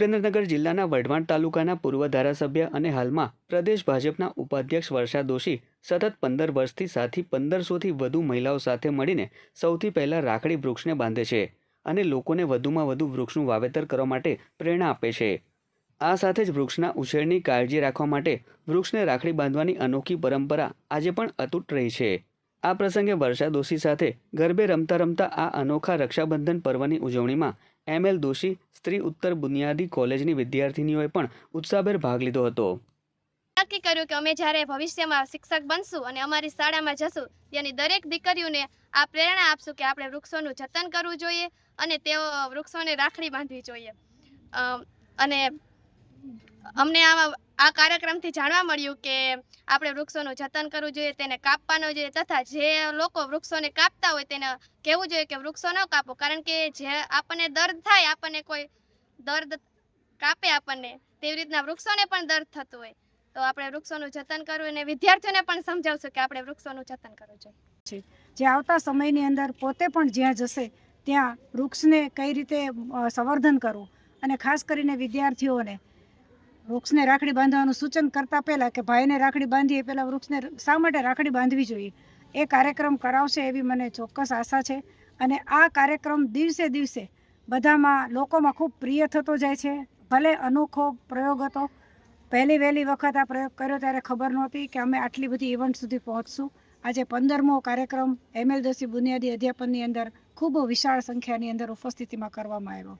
સુરેન્દ્રનગર જિલ્લાના વઢવાણ તાલુકાના પૂર્વ ધારાસભ્ય અને હાલમાં પ્રદેશ ભાજપના ઉપાધ્યક્ષ વર્ષા દોશી સતત પંદર વર્ષથી સાથી પંદરસોથી વધુ મહિલાઓ સાથે મળીને સૌથી પહેલાં રાખડી વૃક્ષને બાંધે છે અને લોકોને વધુમાં વધુ વૃક્ષનું વાવેતર કરવા માટે પ્રેરણા આપે છે. આ સાથે જ વૃક્ષના ઉછેરની કાળજી રાખવા માટે વૃક્ષને રાખડી બાંધવાની અનોખી પરંપરા આજે પણ અતૂટ રહી છે. આ પ્રસંગે વર્ષા દોશી સાથે ગરબે રમતા રમતા આ અનોખા રક્ષાબંધન પર્વની ઉજવણીમાં એમ એલ દોશી સ્ત્રી ઉત્તર બુનિયાદી કોલેજની વિદ્યાર્થીનીઓએ પણ ઉત્સાહભેર ભાગ લીધો હતો. નક્કી કર્યું કે અમે જ્યારે ભવિષ્યમાં શિક્ષક બનશું અને અમારી શાળામાં જશું, ત્યાંની દરેક દીકરીઓને આ પ્રેરણા આપશું કે આપણે વૃક્ષોનું જતન કરવું જોઈએ અને તેઓ વૃક્ષોને રાખડી બાંધવી જોઈએ. અને અમને આમાં આ કાર્યક્રમથી જાણવા મળ્યું કે આપણે વૃક્ષોનું જતન કરવું જોઈએ, તેને કાપવાનું જોઈએ તથા જે લોકો વૃક્ષોને કાપતા હોય તેને કહેવું જોઈએ કે વૃક્ષો ન કાપો, કારણ કે જે આપણને દર્દ થાય, આપણને કોઈ દર્દ કાપે આપણને, તેવી રીતના વૃક્ષોને પણ દર્દ થતું હોય. તો આપણે વૃક્ષોનું જતન કરવું અને વિદ્યાર્થીઓને પણ સમજાવશું કે આપણે વૃક્ષોનું જતન કરવું જોઈએ. જે આવતા સમયની અંદર પોતે પણ જ્યાં જશે, ત્યાં વૃક્ષને કઈ રીતે સંવર્ધન કરવું અને ખાસ કરીને વિદ્યાર્થીઓને. વૃક્ષને રાખડી બાંધવાનું સૂચન કરતા પહેલાં કે ભાઈને રાખડી બાંધીએ પહેલાં વૃક્ષને શા માટે રાખડી બાંધવી જોઈએ? એ કાર્યક્રમ કરાવશે એવી મને ચોક્કસ આશા છે. અને આ કાર્યક્રમ દિવસે દિવસે બધામાં લોકોમાં ખૂબ પ્રિય થતો જાય છે. ભલે અનોખો પ્રયોગ હતો. પહેલી વહેલી વખત આ પ્રયોગ કર્યો ત્યારે ખબર નહોતી કે અમે આટલી બધી ઇવેન્ટ સુધી પહોંચશું. આજે પંદરમો કાર્યક્રમ એમએલ દોશી બુનિયાદી અધ્યાપનની અંદર ખૂબ વિશાળ સંખ્યાની અંદર ઉપસ્થિતિમાં કરવામાં આવ્યો.